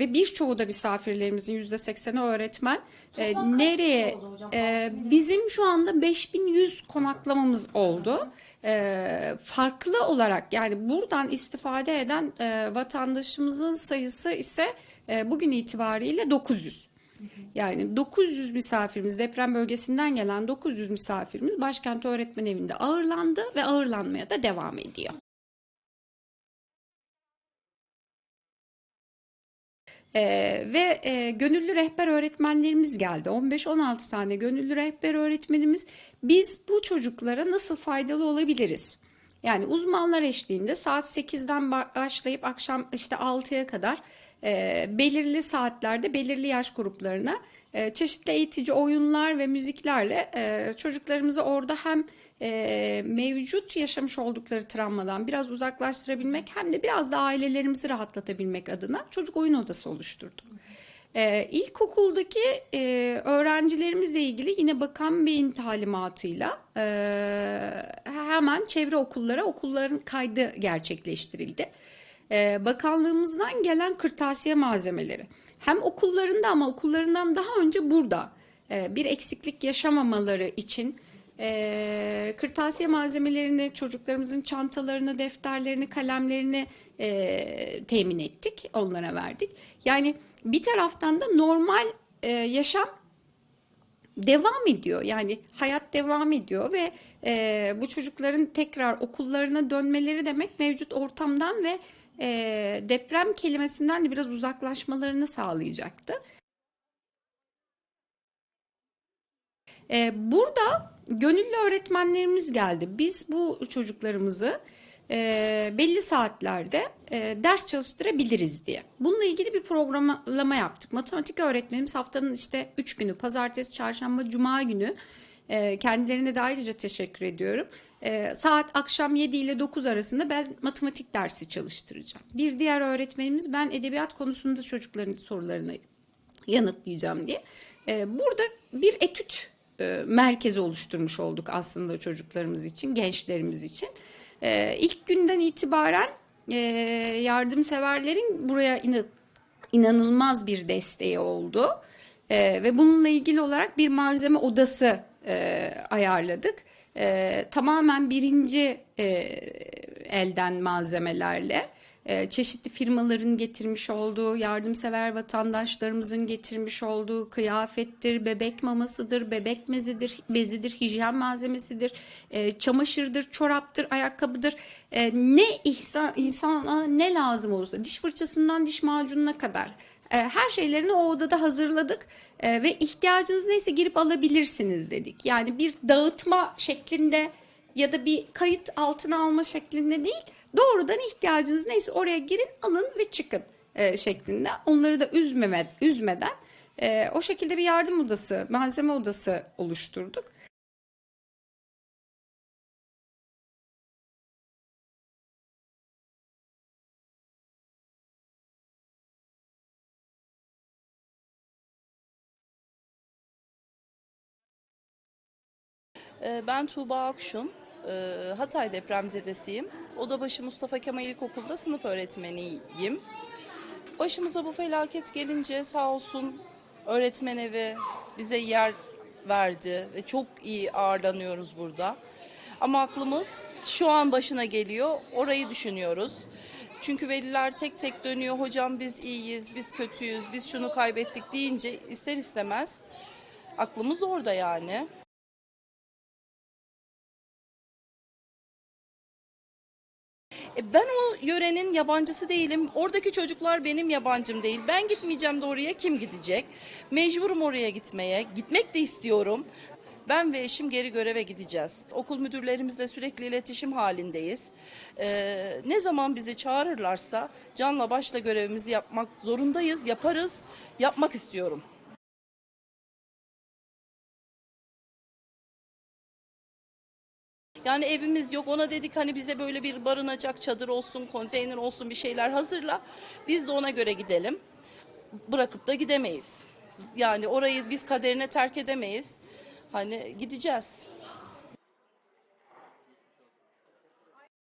ve birçoğu da misafirlerimizin yüzde sekseni öğretmen. Ee, Toplam kaç nereye? kişi oldu hocam? Tahmini? bizim şu anda 5100 konaklamamız oldu. Ee, farklı olarak yani buradan istifade eden e, vatandaşımızın sayısı ise e, bugün itibariyle 900. Yani 900 misafirimiz deprem bölgesinden gelen 900 misafirimiz Başkent Öğretmen Evi'nde ağırlandı ve ağırlanmaya da devam ediyor. Ee, ve e, gönüllü rehber öğretmenlerimiz geldi. 15-16 tane gönüllü rehber öğretmenimiz. Biz bu çocuklara nasıl faydalı olabiliriz? Yani uzmanlar eşliğinde saat 8'den başlayıp akşam işte 6'ya kadar e, belirli saatlerde belirli yaş gruplarına e, çeşitli eğitici oyunlar ve müziklerle e, çocuklarımızı orada hem e, mevcut yaşamış oldukları travmadan biraz uzaklaştırabilmek hem de biraz da ailelerimizi rahatlatabilmek adına çocuk oyun odası oluşturduk. Ee, ilkokuldaki e, öğrencilerimizle ilgili yine Bakan Bey'in talimatıyla e, hemen çevre okullara okulların kaydı gerçekleştirildi. Ee, bakanlığımızdan gelen kırtasiye malzemeleri hem okullarında ama okullarından daha önce burada e, bir eksiklik yaşamamaları için e, kırtasiye malzemelerini, çocuklarımızın çantalarını, defterlerini, kalemlerini e, temin ettik, onlara verdik. Yani bir taraftan da normal e, yaşam devam ediyor. Yani hayat devam ediyor ve e, bu çocukların tekrar okullarına dönmeleri demek mevcut ortamdan ve e, deprem kelimesinden de biraz uzaklaşmalarını sağlayacaktı. E, burada gönüllü öğretmenlerimiz geldi. Biz bu çocuklarımızı e, belli saatlerde e, ders çalıştırabiliriz diye. Bununla ilgili bir programlama yaptık. Matematik öğretmenimiz haftanın işte 3 günü, pazartesi, çarşamba, cuma günü e, kendilerine de ayrıca teşekkür ediyorum. E, saat akşam 7 ile 9 arasında ben matematik dersi çalıştıracağım. Bir diğer öğretmenimiz ben edebiyat konusunda çocukların sorularını yanıtlayacağım diye. E, burada bir etüt e, merkezi oluşturmuş olduk aslında çocuklarımız için, gençlerimiz için. E, ilk günden itibaren e, yardımseverlerin buraya ina- inanılmaz bir desteği oldu. E, ve bununla ilgili olarak bir malzeme odası e, ayarladık. E, tamamen birinci e, elden malzemelerle e, çeşitli firmaların getirmiş olduğu, yardımsever vatandaşlarımızın getirmiş olduğu kıyafettir, bebek mamasıdır, bebek mezidir, bezidir, hijyen malzemesidir, e, çamaşırdır, çoraptır, ayakkabıdır. E, ne ihsan, insana ne lazım olursa, diş fırçasından diş macununa kadar her şeylerini o odada hazırladık E, ve ihtiyacınız neyse girip alabilirsiniz dedik. Yani bir dağıtma şeklinde ya da bir kayıt altına alma şeklinde değil, doğrudan ihtiyacınız neyse oraya girin, alın ve çıkın e, şeklinde. Onları da üzmeme, üzmeden e, o şekilde bir yardım odası, malzeme odası oluşturduk. Ben Tuğba Akşun, Ee, Hatay depremzedesiyim. Odabaşı Mustafa Kemal İlkokulu'da sınıf öğretmeniyim. Başımıza bu felaket gelince sağ olsun öğretmen evi bize yer verdi ve çok iyi ağırlanıyoruz burada. Ama aklımız şu an başına geliyor, orayı düşünüyoruz. Çünkü veliler tek tek dönüyor, hocam biz iyiyiz, biz kötüyüz, biz şunu kaybettik deyince ister istemez aklımız orada yani. E, Ben o yörenin yabancısı değilim. Oradaki çocuklar benim yabancım değil. Ben gitmeyeceğim de oraya kim gidecek? Mecburum oraya gitmeye. Gitmek de istiyorum. Ben ve eşim geri göreve gideceğiz. Okul müdürlerimizle sürekli iletişim halindeyiz. Ee, ne zaman bizi çağırırlarsa canla başla görevimizi yapmak zorundayız, yaparız, yapmak istiyorum. Yani evimiz yok. Ona dedik hani bize böyle bir barınacak çadır olsun, konteyner olsun bir şeyler hazırla. Biz de ona göre gidelim. Bırakıp da gidemeyiz. Yani orayı biz kaderine terk edemeyiz. Hani gideceğiz.